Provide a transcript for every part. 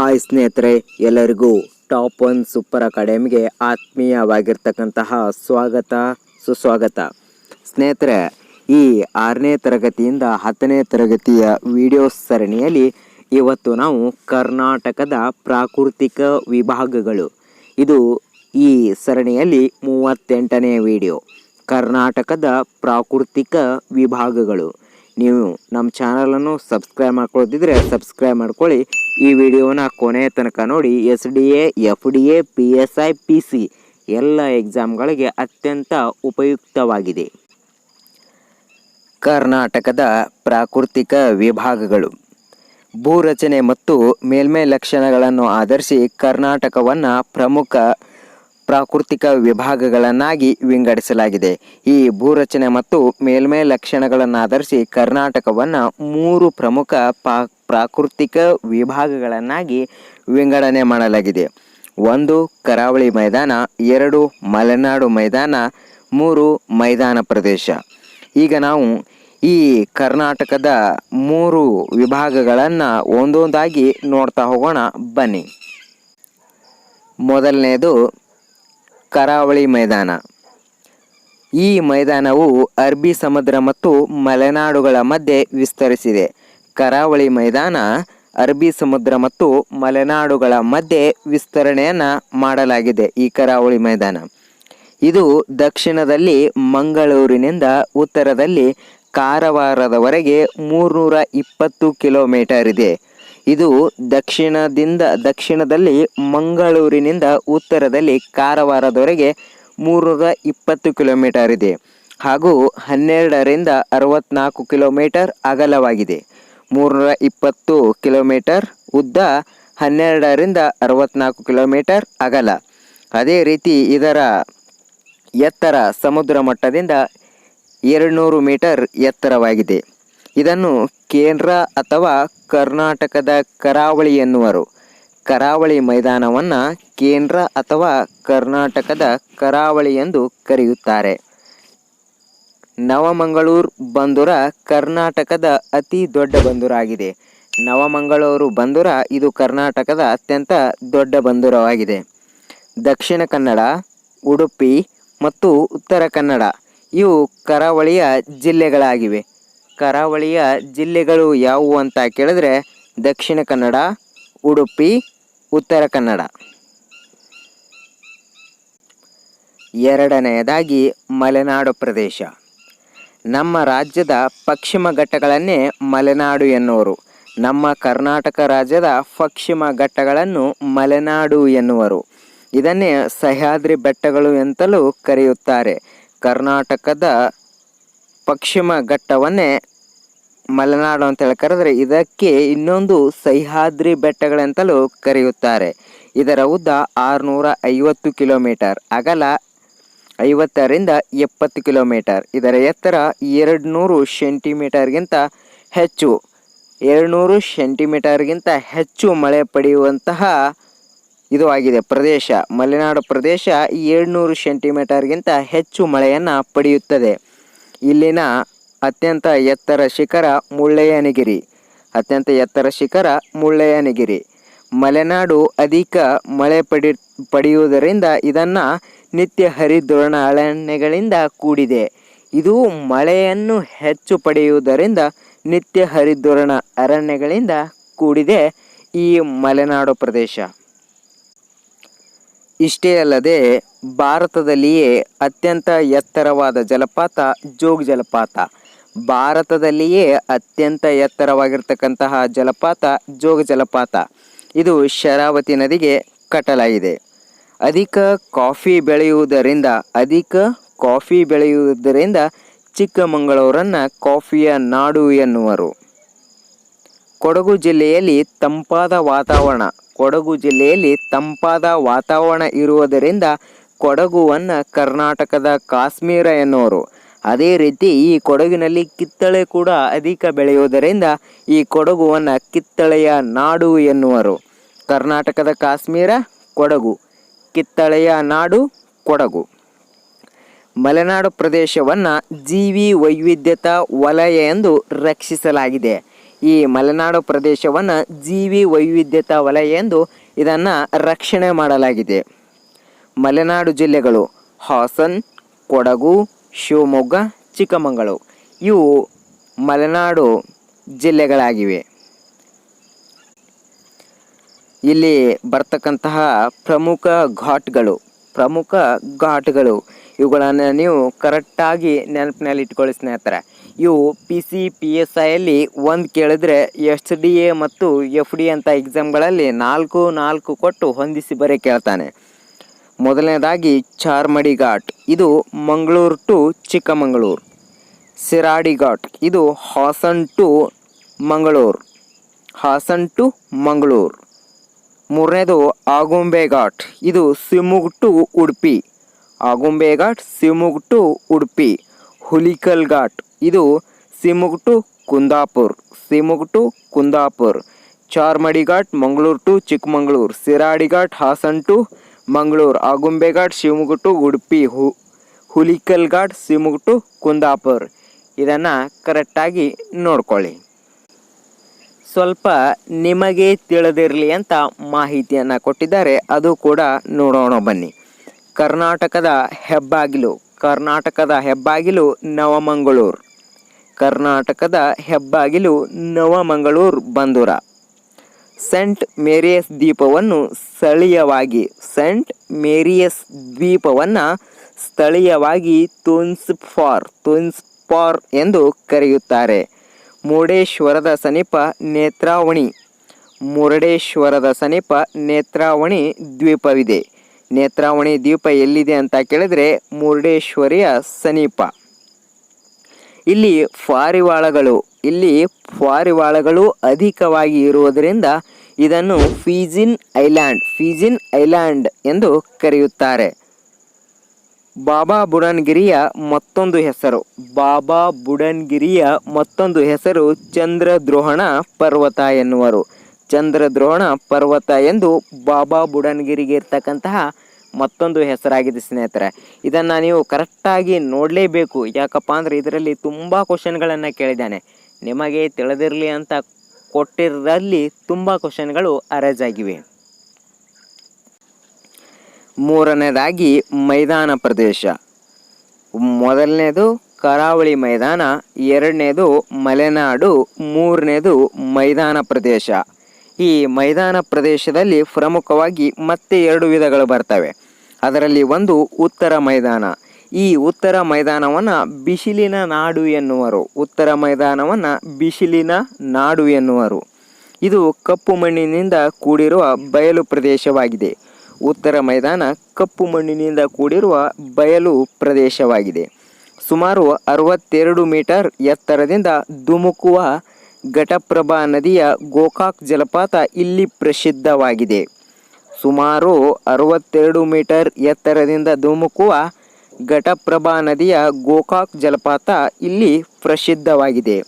Hi ಸ್ನೇಹಿತರೆ, ಎಲ್ಲರಿಗೂ top one super ಅಕಾಡೆಮಿಗೆ ಆತ್ಮೀಯವಾಗಿರ್ತಕ್ಕಂತಹ ಸ್ವಾಗತ, ಸುಸ್ವಾಗತ. ಸ್ನೇಹಿತರೆ, ಈ ಆರನೇ ತರಗತಿಯಿಂದ ಹತ್ತನೇ ತರಗತಿಯ ವಿಡಿಯೋ ಸರಣಿಯಲ್ಲಿ ಇವತ್ತು ನಾವು ಕರ್ನಾಟಕದ ಪ್ರಾಕೃತಿಕ ವಿಭಾಗಗಳು. ಇದು ಈ ಸರಣಿಯಲ್ಲಿ ಮೂವತ್ತೆಂಟನೇ ವಿಡಿಯೋ. ಕರ್ನಾಟಕದ ಪ್ರಾಕೃತಿಕ ವಿಭಾಗಗಳು. ನೀವು ನಮ್ಮ ಚಾನಲನ್ನು ಸಬ್ಸ್ಕ್ರೈಬ್ ಮಾಡ್ಕೊಳ್ತಿದ್ರೆ ಸಬ್ಸ್ಕ್ರೈಬ್ ಮಾಡ್ಕೊಳ್ಳಿ. ಈ ವಿಡಿಯೋನ ಕೊನೆಯ ತನಕ ನೋಡಿ S D A, F D A, P S I, P C ಎಲ್ಲ ಎಕ್ಸಾಮ್ಗಳಿಗೆ ಅತ್ಯಂತ ಉಪಯುಕ್ತವಾಗಿದೆ. ಕರ್ನಾಟಕದ ಪ್ರಾಕೃತಿಕ ವಿಭಾಗಗಳು. ಭೂರಚನೆ ಮತ್ತು ಮೇಲ್ಮೈ ಲಕ್ಷಣಗಳನ್ನು ಆಧರಿಸಿ ಕರ್ನಾಟಕವನ್ನು ಪ್ರಮುಖ ಪ್ರಾಕೃತಿಕ ವಿಭಾಗಗಳನ್ನಾಗಿ ವಿಂಗಡಿಸಲಾಗಿದೆ. ಈ ಭೂರಚನೆ ಮತ್ತು ಮೇಲ್ಮೈ ಲಕ್ಷಣಗಳನ್ನು ಆಧರಿಸಿ ಕರ್ನಾಟಕವನ್ನು ಮೂರು ಪ್ರಮುಖ ಪಾ ಪ್ರಾಕೃತಿಕ ವಿಭಾಗಗಳನ್ನಾಗಿ ವಿಂಗಡಣೆ ಮಾಡಲಾಗಿದೆ. ಒಂದು ಕರಾವಳಿ ಮೈದಾನ, ಎರಡು ಮಲೆನಾಡು ಮೈದಾನ, ಮೂರು ಮೈದಾನ ಪ್ರದೇಶ. ಈಗ ನಾವು ಈ ಕರ್ನಾಟಕದ ಮೂರು ವಿಭಾಗಗಳನ್ನು ಒಂದೊಂದಾಗಿ ನೋಡ್ತಾ ಹೋಗೋಣ. ಬನ್ನಿ. ಮೊದಲನೆಯದು ಕರಾವಳಿ ಮೈದಾನ. ಈ ಮೈದಾನವು ಅರಬ್ಬಿ ಸಮುದ್ರ ಮತ್ತು ಮಲೆನಾಡುಗಳ ಮಧ್ಯೆ ವಿಸ್ತರಿಸಿದೆ. ಕರಾವಳಿ ಮೈದಾನ, ಅರಬ್ಬಿ ಸಮುದ್ರ ಮತ್ತು ಮಲೆನಾಡುಗಳ ಮಧ್ಯೆ ವಿಸ್ತರಣೆಯನ್ನು ಮಾಡಲಾಗಿದೆ ಈ ಕರಾವಳಿ ಮೈದಾನ. ಇದು ದಕ್ಷಿಣದಲ್ಲಿ ಮಂಗಳೂರಿನಿಂದ ಉತ್ತರದಲ್ಲಿ ಕಾರವಾರದವರೆಗೆ ಮೂರ್ನೂರ ಇಪ್ಪತ್ತು ಕಿಲೋಮೀಟರ್ ಇದೆ. ಇದು ದಕ್ಷಿಣದಿಂದ, ದಕ್ಷಿಣದಲ್ಲಿ ಮಂಗಳೂರಿನಿಂದ ಉತ್ತರದಲ್ಲಿ ಕಾರವಾರದವರೆಗೆ ಮೂರ್ನೂರ ಇಪ್ಪತ್ತು ಕಿಲೋಮೀಟರ್ ಇದೆ ಹಾಗೂ ಹನ್ನೆರಡರಿಂದ ಅರವತ್ನಾಲ್ಕು ಕಿಲೋಮೀಟರ್ ಅಗಲವಾಗಿದೆ. ಮೂರ್ನೂರ ಇಪ್ಪತ್ತು ಕಿಲೋಮೀಟರ್, ಉದ್ದ ಹನ್ನೆರಡರಿಂದ ಅರವತ್ನಾಲ್ಕು ಕಿಲೋಮೀಟರ್ ಅಗಲ. ಅದೇ ರೀತಿ ಇದರ ಎತ್ತರ ಸಮುದ್ರ ಮಟ್ಟದಿಂದ ಎರಡುನೂರು ಮೀಟರ್ ಎತ್ತರವಾಗಿದೆ. ಇದನ್ನು ಕೇಂದ್ರ ಅಥವಾ ಕರ್ನಾಟಕದ ಕರಾವಳಿ ಎನ್ನುವರು. ಕರಾವಳಿ ಮೈದಾನವನ್ನು ಕೇಂದ್ರ ಅಥವಾ ಕರ್ನಾಟಕದ ಕರಾವಳಿ ಎಂದು ಕರೆಯುತ್ತಾರೆ. ನವಮಂಗಳೂರು ಬಂದೂರ ಕರ್ನಾಟಕದ ಅತಿ ದೊಡ್ಡ ಬಂದೂರಾಗಿದೆ ನವಮಂಗಳೂರು ಬಂದೂರ ಇದು ಕರ್ನಾಟಕದ ಅತ್ಯಂತ ದೊಡ್ಡ ಬಂದೂರವಾಗಿದೆ ದಕ್ಷಿಣ ಕನ್ನಡ, ಉಡುಪಿ ಮತ್ತು ಉತ್ತರ ಕನ್ನಡ ಇವು ಕರಾವಳಿಯ ಜಿಲ್ಲೆಗಳಾಗಿವೆ. ಕರಾವಳಿಯ ಜಿಲ್ಲೆಗಳು ಯಾವುವು ಅಂತ ಕೇಳಿದ್ರೆ ದಕ್ಷಿಣ ಕನ್ನಡ, ಉಡುಪಿ, ಉತ್ತರ ಕನ್ನಡ. ಎರಡನೆಯದಾಗಿ ಮಲೆನಾಡು ಪ್ರದೇಶ. ನಮ್ಮ ರಾಜ್ಯದ ಪಶ್ಚಿಮ ಘಟ್ಟಗಳನ್ನೇ ಮಲೆನಾಡು ಎನ್ನುವರು. ನಮ್ಮ ಕರ್ನಾಟಕ ರಾಜ್ಯದ ಪಶ್ಚಿಮ ಘಟ್ಟಗಳನ್ನು ಮಲೆನಾಡು ಎನ್ನುವರು. ಇದನ್ನೇ ಸಹ್ಯಾದ್ರಿ ಬೆಟ್ಟಗಳು ಎಂತಲೂ ಕರೆಯುತ್ತಾರೆ. ಕರ್ನಾಟಕದ ಪಶ್ಚಿಮ ಘಟ್ಟವನ್ನೇ ಮಲೆನಾಡು ಅಂತ ಹೇಳಿ ಕರೆದ್ರೆ ಇದಕ್ಕೆ ಇನ್ನೊಂದು ಸಹ್ಯಾದ್ರಿ ಬೆಟ್ಟಗಳೆಂತಲೂ ಕರೆಯುತ್ತಾರೆ. ಇದರ ಉದ್ದ ಆರುನೂರ ಐವತ್ತು ಕಿಲೋಮೀಟರ್. ಅಗಲ ಐವತ್ತರಿಂದ ಎಪ್ಪತ್ತು ಕಿಲೋಮೀಟರ್. ಇದರ ಎತ್ತರ ಎರಡು ನೂರು ಸೆಂಟಿಮೀಟರ್ಗಿಂತ ಹೆಚ್ಚು. ಎರಡುನೂರು ಸೆಂಟಿಮೀಟರ್ಗಿಂತ ಹೆಚ್ಚು ಮಳೆ ಪಡೆಯುವಂತಹ ಇದು ಆಗಿದೆ ಪ್ರದೇಶ. ಮಲೆನಾಡು ಪ್ರದೇಶ ಏಳ್ನೂರು ಸೆಂಟಿಮೀಟರ್ಗಿಂತ ಹೆಚ್ಚು ಮಳೆಯನ್ನು ಪಡೆಯುತ್ತದೆ. ಇಲ್ಲಿನ ಅತ್ಯಂತ ಎತ್ತರ ಶಿಖರ ಮುಳ್ಳಯ್ಯನಗಿರಿ. ಅತ್ಯಂತ ಎತ್ತರ ಶಿಖರ ಮುಳ್ಳಯ್ಯನಗಿರಿ. ಮಲೆನಾಡು ಅಧಿಕ ಮಳೆ ಪಡಿ, ಪಡೆಯುವುದರಿಂದ ಇದನ್ನು ನಿತ್ಯ ಹರಿದ್ವರ್ಣ ಅರಣ್ಯಗಳಿಂದ ಕೂಡಿದೆ. ಇದು ಮಳೆಯನ್ನು ಹೆಚ್ಚು ಪಡೆಯುವುದರಿಂದ ನಿತ್ಯ ಹರಿದ್ರೋಣ ಅರಣ್ಯಗಳಿಂದ ಕೂಡಿದೆ ಈ ಮಲೆನಾಡು ಪ್ರದೇಶ. ಇಷ್ಟೇ ಅಲ್ಲದೆ ಭಾರತದಲ್ಲಿಯೇ ಅತ್ಯಂತ ಎತ್ತರವಾದ ಜಲಪಾತ ಜೋಗ್ ಜಲಪಾತ. ಭಾರತದಲ್ಲಿಯೇ ಅತ್ಯಂತ ಎತ್ತರವಾಗಿರ್ತಕ್ಕಂತಹ ಜಲಪಾತ ಜೋಗ ಜಲಪಾತ. ಇದು ಶರಾವತಿ ನದಿಗೆ ಕಟ್ಟಲಾಗಿದೆ. ಅಧಿಕ ಕಾಫಿ ಬೆಳೆಯುವುದರಿಂದ, ಅಧಿಕ ಕಾಫಿ ಬೆಳೆಯುವುದರಿಂದ ಚಿಕ್ಕಮಗಳೂರನ್ನು ಕಾಫಿಯ ನಾಡು ಎನ್ನುವರು. ಕೊಡಗು ಜಿಲ್ಲೆಯಲ್ಲಿ ತಂಪಾದ ವಾತಾವರಣ, ಕೊಡಗು ಜಿಲ್ಲೆಯಲ್ಲಿ ತಂಪಾದ ವಾತಾವರಣ ಇರುವುದರಿಂದ ಕೊಡಗುವನ್ನು ಕರ್ನಾಟಕದ ಕಾಶ್ಮೀರ ಎನ್ನುವರು. ಅದೇ ರೀತಿ ಈ ಕೊಡಗಿನಲ್ಲಿ ಕಿತ್ತಳೆ ಕೂಡ ಅಧಿಕ ಬೆಳೆಯುವುದರಿಂದ ಈ ಕೊಡಗುವನ್ನು ಕಿತ್ತಳೆಯ ನಾಡು ಎನ್ನುವರು. ಕರ್ನಾಟಕದ ಕಾಶ್ಮೀರ, ಕೊಡಗು. ಕಿತ್ತಳೆಯ ನಾಡು ಕೊಡಗು. ಮಲೆನಾಡು ಪ್ರದೇಶವನ್ನು ಜೀವಿ ವೈವಿಧ್ಯತಾ ವಲಯ ಎಂದು ರಕ್ಷಿಸಲಾಗಿದೆ. ಈ ಮಲೆನಾಡು ಪ್ರದೇಶವನ್ನು ಜೀವಿ ವೈವಿಧ್ಯತಾ ವಲಯ ಎಂದು ಇದನ್ನು ರಕ್ಷಣೆ ಮಾಡಲಾಗಿದೆ. ಮಲೆನಾಡು ಜಿಲ್ಲೆಗಳು ಹಾಸನ್, ಕೊಡಗು, ಶಿವಮೊಗ್ಗ, ಚಿಕ್ಕಮಗಳೂರು. ಇವು ಮಲೆನಾಡು ಜಿಲ್ಲೆಗಳಾಗಿವೆ. ಇಲ್ಲಿ ಬರ್ತಕ್ಕಂತಹ ಪ್ರಮುಖ ಘಾಟ್ಗಳು ಪ್ರಮುಖ ಘಾಟ್ಗಳು. ಇವುಗಳನ್ನು ನೀವು ಕರೆಕ್ಟಾಗಿ ನೆನಪಿನಲ್ಲಿ ಇಟ್ಕೊಳ್ಳಿ ಸ್ನೇಹಿತರೆ. ಇವು ಪಿ ಸಿ ಪಿ ಎಸ್ ಐಯಲ್ಲಿ ಒಂದು ಕೇಳಿದ್ರೆ ಎಸ್ ಡಿ ಎ ಮತ್ತು ಎಫ್ ಡಿ ಅಂತ ಎಕ್ಸಾಮ್ಗಳಲ್ಲಿ ನಾಲ್ಕು ನಾಲ್ಕು ಕೊಟ್ಟು ಹೊಂದಿಸಿ ಬರೀ ಕೇಳ್ತಾನೆ. ಮೊದಲನೇದಾಗಿ ಚಾರ್ಮಡಿ ಘಾಟ್, ಇದು ಮಂಗಳೂರು ಟು ಚಿಕ್ಕಮಗಳೂರು. ಸಿರಾಡಿ ಘಾಟ್, ಇದು ಹಾಸನ್ ಟು ಮಂಗಳೂರು. ಹಾಸನ್ ಟು ಮಂಗಳೂರು. ಮೂರನೇದು ಆಗುಂಬೆ ಘಾಟ್ ಇದು ಶಿವಮೊಗ್ಗ ಟು ಉಡುಪಿ. ಆಗುಂಬೆ ಘಾಟ್ ಶಿವಮೊಗ್ಗ ಟು ಉಡುಪಿ. ಹುಲಿಕಲ್ ಘಾಟ್ ಇದು Shivamogga to Kundapur. Shimoga to Kundapur. Charmadi ghat Mangaluru to Chikkamagaluru. Shiradi ghat Hassan to Mangaluru. Agumbe ghat Shivamogga to Udupi. ಹು ಹುಲಿಕಲ್ ಘಾಟ್ ಶಿವಮೊಗ್ಗ ಟು ಕುಂದಾಪುರ್. ಇದನ್ನು ಕರೆಕ್ಟಾಗಿ ನೋಡ್ಕೊಳ್ಳಿ. ಸ್ವಲ್ಪ ನಿಮಗೆ ತಿಳಿದಿರಲಿ ಅಂತ ಮಾಹಿತಿಯನ್ನು ಕೊಟ್ಟಿದ್ದಾರೆ. ಅದು ಕೂಡ ನೋಡೋಣ ಬನ್ನಿ. ಕರ್ನಾಟಕದ ಹೆಬ್ಬಾಗಿಲು ಕರ್ನಾಟಕದ ಹೆಬ್ಬಾಗಿಲು ನವಮಂಗಳೂರು. ಕರ್ನಾಟಕದ ಹೆಬ್ಬಾಗಿಲು ನವಮಂಗಳೂರು ಬಂದೂರ ಸೆಂಟ್ ಮೇರಿಯಸ್ ದ್ವೀಪವನ್ನು ಸ್ಥಳೀಯವಾಗಿ, ಸೆಂಟ್ ಮೇರಿಯಸ್ ದ್ವೀಪವನ್ನು ಸ್ಥಳೀಯವಾಗಿ ತುನ್ಸ್ ಫಾರ್ ತುನ್ಸ್ ಫಾರ್ ಎಂದು ಕರೆಯುತ್ತಾರೆ. ಮುರುಡೇಶ್ವರದ ಸಮೀಪ ನೇತ್ರಾವಣಿ. ಮುರುಡೇಶ್ವರದ ಸಮೀಪ ನೇತ್ರಾವಣಿ ದ್ವೀಪವಿದೆ. ನೇತ್ರಾವಣಿ ದ್ವೀಪ ಎಲ್ಲಿದೆ ಅಂತ ಕೇಳಿದ್ರೆ ಮುರುಡೇಶ್ವರಿಯ ಸಮೀಪ. ಇಲ್ಲಿ ಫಾರಿವಾಳಗಳು ಇಲ್ಲಿ ಫಾರಿವಾಳಗಳು ಅಧಿಕವಾಗಿ ಇರುವುದರಿಂದ ಇದನ್ನು ಫೀಜಿನ್ ಐಲ್ಯಾಂಡ್ ಫೀಜಿನ್ ಐಲ್ಯಾಂಡ್ ಎಂದು ಕರೆಯುತ್ತಾರೆ. ಬಾಬಾ ಬುಡನ್ಗಿರಿಯ ಮತ್ತೊಂದು ಹೆಸರು. ಬಾಬಾ ಬುಡನ್ಗಿರಿಯ ಮತ್ತೊಂದು ಹೆಸರು ಚಂದ್ರದ್ರೋಹಣ ಪರ್ವತ ಎನ್ನುವರು. ಚಂದ್ರದ್ರೋಹಣ ಪರ್ವತ ಎಂದು ಬಾಬಾ ಬುಡನ್ಗಿರಿಗೆ ಇರ್ತಕ್ಕಂತಹ ಮತ್ತೊಂದು ಹೆಸರಾಗಿದೆ ಸ್ನೇಹಿತರೆ. ಇದನ್ನು ನೀವು ಕರೆಕ್ಟಾಗಿ ನೋಡಲೇಬೇಕು. ಯಾಕಪ್ಪ ಅಂದರೆ ಇದರಲ್ಲಿ ತುಂಬ ಕ್ವಶನ್ಗಳನ್ನು ಕೇಳಿದ್ದಾನೆ. ನಿಮಗೆ ತಿಳಿದಿರಲಿ ಅಂತ ಕೊಟ್ಟಿರೋದ್ರಲ್ಲಿ ತುಂಬ ಕ್ವಶನ್ಗಳು ಅರೇಜ್ ಆಗಿವೆ. ಮೂರನೇದಾಗಿ ಮೈದಾನ ಪ್ರದೇಶ. ಮೊದಲನೇದು ಕರಾವಳಿ ಮೈದಾನ, ಎರಡನೇದು ಮಲೆನಾಡು, ಮೂರನೇದು ಮೈದಾನ ಪ್ರದೇಶ. ಈ ಮೈದಾನ ಪ್ರದೇಶದಲ್ಲಿ ಪ್ರಮುಖವಾಗಿ ಮತ್ತೆ ಎರಡು ವಿಧಗಳು ಬರ್ತವೆ. ಅದರಲ್ಲಿ ಒಂದು ಉತ್ತರ ಮೈದಾನ. ಈ ಉತ್ತರ ಮೈದಾನವನ್ನು ಬಿಸಿಲಿನ ನಾಡು ಎನ್ನುವರು. ಉತ್ತರ ಮೈದಾನವನ್ನು ಬಿಸಿಲಿನ ನಾಡು ಎನ್ನುವರು. ಇದು ಕಪ್ಪು ಮಣ್ಣಿನಿಂದ ಕೂಡಿರುವ ಬಯಲು ಪ್ರದೇಶವಾಗಿದೆ. ಉತ್ತರ ಮೈದಾನ ಕಪ್ಪು ಮಣ್ಣಿನಿಂದ ಕೂಡಿರುವ ಬಯಲು ಪ್ರದೇಶವಾಗಿದೆ. ಸುಮಾರು ಅರವತ್ತೆರಡು ಮೀಟರ್ ಎತ್ತರದಿಂದ ಧುಮುಕುವ ಘಟಪ್ರಭಾ ನದಿಯ ಗೋಕಾಕ್ ಜಲಪಾತ ಇಲ್ಲಿ ಪ್ರಸಿದ್ಧವಾಗಿದೆ. ಸುಮಾರು ಅರವತ್ತೆರಡು ಮೀಟರ್ ಎತ್ತರದಿಂದ ಧುಮುಕುವ ಘಟಪ್ರಭಾ ನದಿಯ ಗೋಕಾಕ್ ಜಲಪಾತ ಇಲ್ಲಿ ಪ್ರಸಿದ್ಧವಾಗಿದೆ.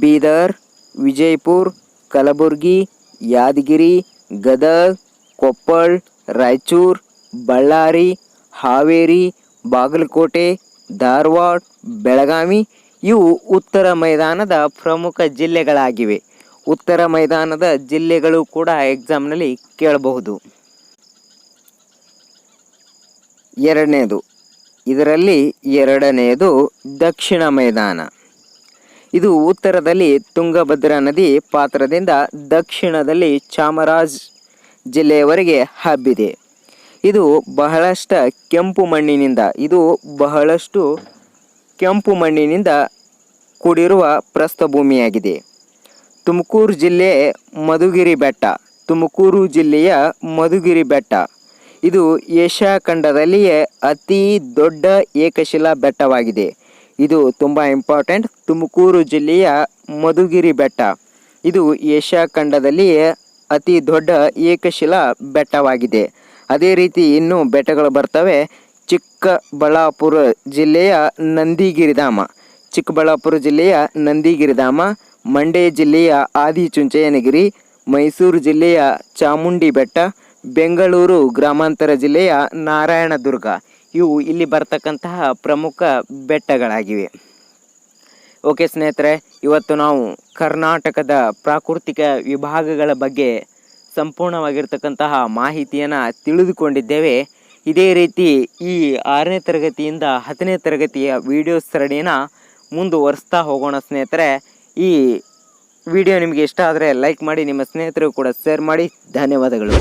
ಬೀದರ್, ವಿಜಯಪುರ್, ಕಲಬುರ್ಗಿ, ಯಾದಗಿರಿ, ಗದಗ್ ಕೊಪ್ಪಳ್, ರಾಯಚೂರು, ಬಳ್ಳಾರಿ, ಹಾವೇರಿ, ಬಾಗಲಕೋಟೆ, ಧಾರವಾಡ, ಬೆಳಗಾವಿ ಇವು ಉತ್ತರ ಮೈದಾನದ ಪ್ರಮುಖ ಜಿಲ್ಲೆಗಳಾಗಿವೆ. ಉತ್ತರ ಮೈದಾನದ ಜಿಲ್ಲೆಗಳು ಕೂಡ ಎಕ್ಸಾಮ್ನಲ್ಲಿ ಕೇಳಬಹುದು. ಎರಡನೇದು, ಇದರಲ್ಲಿ ಎರಡನೆಯದು ದಕ್ಷಿಣ ಮೈದಾನ. ಇದು ಉತ್ತರದಲ್ಲಿ ತುಂಗಭದ್ರಾ ನದಿ ಪಾತ್ರದಿಂದ ದಕ್ಷಿಣದಲ್ಲಿ ಚಾಮರಾಜ್ ಜಿಲ್ಲೆಯವರೆಗೆ ಹಬ್ಬಿದೆ. ಇದು ಬಹಳಷ್ಟು ಕೆಂಪು ಮಣ್ಣಿನಿಂದ, ಇದು ಬಹಳಷ್ಟು ಕೆಂಪು ಮಣ್ಣಿನಿಂದ ಕೂಡಿರುವ ಪ್ರಸ್ಥಭೂಮಿಯಾಗಿದೆ. ತುಮಕೂರು ಜಿಲ್ಲೆ ಮಧುಗಿರಿ ಬೆಟ್ಟ, ತುಮಕೂರು ಜಿಲ್ಲೆಯ ಮಧುಗಿರಿ ಬೆಟ್ಟ. ಇದು ಏಷ್ಯಾ ಖಂಡದಲ್ಲಿಯೇ ಅತಿ ದೊಡ್ಡ ಏಕಶಿಲಾ ಬೆಟ್ಟವಾಗಿದೆ. ಇದು ತುಂಬ ಇಂಪಾರ್ಟೆಂಟ್ ತುಮಕೂರು ಜಿಲ್ಲೆಯ ಮಧುಗಿರಿ ಬೆಟ್ಟ. ಇದು ಏಷ್ಯಾ ಖಂಡದಲ್ಲಿಯೇ ಅತಿ ದೊಡ್ಡ ಏಕಶಿಲಾ ಬೆಟ್ಟವಾಗಿದೆ. ಅದೇ ರೀತಿ ಇನ್ನೂ ಬೆಟ್ಟಗಳು ಬರ್ತವೆ. ಚಿಕ್ಕಬಳ್ಳಾಪುರ ಜಿಲ್ಲೆಯ ನಂದಿಗಿರಿಧಾಮ. ಚಿಕ್ಕಬಳ್ಳಾಪುರ ಜಿಲ್ಲೆಯ ನಂದಿಗಿರಿಧಾಮ, ಮಂಡ್ಯ ಜಿಲ್ಲೆಯ ಆದಿಚುಂಚಯನಗಿರಿ ಮೈಸೂರು ಜಿಲ್ಲೆಯ ಚಾಮುಂಡಿ ಬೆಟ್ಟ, ಬೆಂಗಳೂರು ಗ್ರಾಮಾಂತರ ಜಿಲ್ಲೆಯ ನಾರಾಯಣದುರ್ಗ. ಇವು ಇಲ್ಲಿ ಬರ್ತಕ್ಕಂತಹ ಪ್ರಮುಖ ಬೆಟ್ಟಗಳಾಗಿವೆ. ಓಕೆ ಸ್ನೇಹಿತರೆ, ಇವತ್ತು ನಾವು ಕರ್ನಾಟಕದ ಪ್ರಾಕೃತಿಕ ವಿಭಾಗಗಳ ಬಗ್ಗೆ ಸಂಪೂರ್ಣವಾಗಿರ್ತಕ್ಕಂತಹ ಮಾಹಿತಿಯನ್ನು ತಿಳಿದುಕೊಂಡಿದ್ದೇವೆ. ಇದೇ ರೀತಿ ಈ ಆರನೇ ತರಗತಿಯಿಂದ ಹತ್ತನೇ ತರಗತಿಯ ವಿಡಿಯೋ ಸರಣಿನ ಮುಂದುವರಿಸ್ತಾ ಹೋಗೋಣ ಸ್ನೇಹಿತರೆ. ಈ ವಿಡಿಯೋ ನಿಮಗೆ ಇಷ್ಟ ಆದರೆ ಲೈಕ್ ಮಾಡಿ, ನಿಮ್ಮ ಸ್ನೇಹಿತರು ಕೂಡ ಶೇರ್ ಮಾಡಿ. ಧನ್ಯವಾದಗಳು.